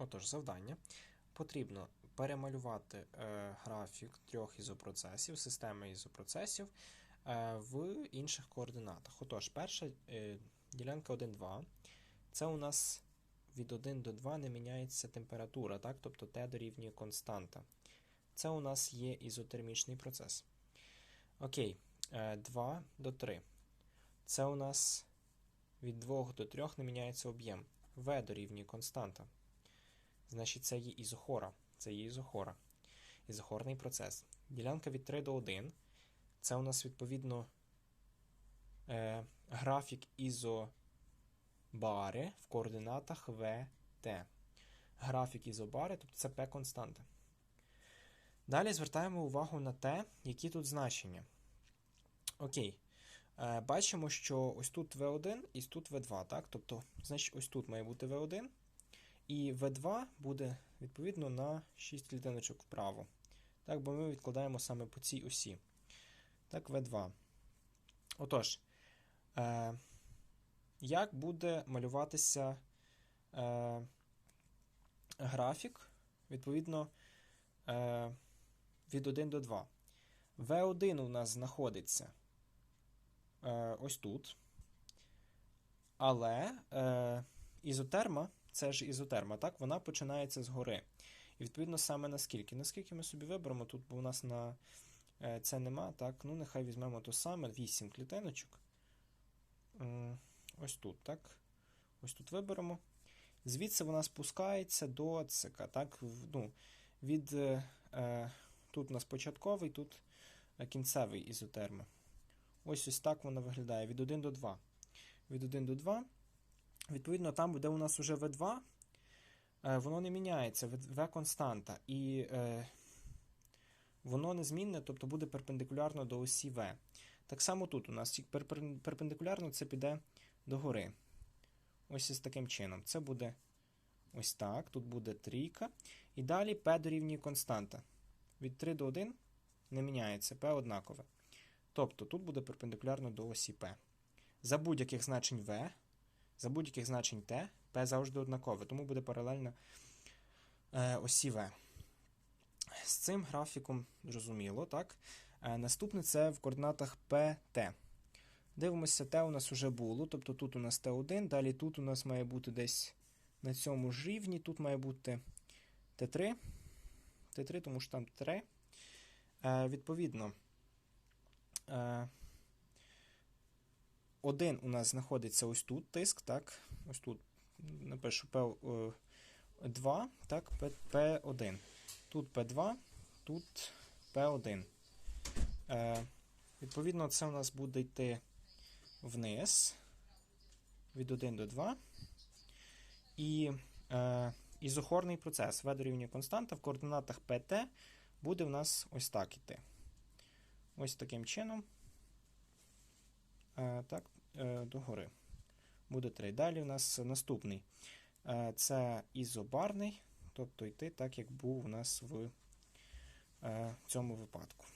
Отож, завдання. Потрібно перемалювати е, графік трьох ізопроцесів, системи ізопроцесів е, в інших координатах. Отож, перша е, ділянка 1, 2. Це у нас від 1 до 2 не міняється температура, так? тобто Т дорівнює константа. Це у нас є ізотермічний процес. Окей, е, 2 до 3. Це у нас від 2 до 3 не міняється об'єм. В дорівнює константа. Значить, це є ізохора. Це є ізохора. Ізохорний процес. Ділянка від 3 до 1. Це у нас відповідно е, графік ізобари в координатах В, Т. Графік ізобари, тобто це П константа. Далі звертаємо увагу на те, які тут значення. Окей. Е, бачимо, що ось тут V1 і тут V2. Так? Тобто, значить, ось тут має бути V1. І V2 буде відповідно на 6 клітиночок вправо. Так, бо ми відкладаємо саме по цій осі. Так, V2. Отож, е, як буде малюватися е, графік, відповідно, е, від 1 до 2. V1 у нас знаходиться е, ось тут. Але е, ізотерма це ж ізотерма, так? Вона починається згори. І відповідно саме наскільки. Наскільки ми собі виберемо, тут бо у нас на е, це нема, так? Ну, нехай візьмемо то саме 8 клітиночок. Ось тут, так? Ось тут виберемо. Звідси вона спускається до цика. Так? Ну, від, е, е, тут у нас початковий, тут е, кінцевий ізотерми. Ось ось так вона виглядає від 1 до 2. Від 1 до 2. Відповідно, там, де у нас вже V2, е, воно не міняється, V константа. І е, воно незмінне, тобто буде перпендикулярно до осі V. Так само тут у нас перпендикулярно це піде догори. Ось із таким чином. Це буде ось так. Тут буде трійка. І далі P дорівнює константа. Від 3 до 1 не міняється, P однакове. Тобто тут буде перпендикулярно до осі P. За будь-яких значень V, за будь-яких значень T, P завжди однакове, тому буде паралельно е, осі V. З цим графіком зрозуміло, так? Е, наступне це в координатах PT. Дивимося, Т у нас вже було, тобто тут у нас Т1, далі тут у нас має бути десь на цьому ж рівні, тут має бути Т3. Т3, тому що там 3. Е, відповідно, один у нас знаходиться ось тут тиск, так? Ось тут напишу P2, так, P, P1. Тут P2, тут P1. Е, відповідно, це у нас буде йти вниз від 1 до 2. І е, ізохорний процес V дорівнює константа в координатах PT буде в нас ось так іти. Ось таким чином. Так, е, догори. Буде три. Далі у нас наступний. Е, це ізобарний, тобто йти так, як був у нас в е, цьому випадку.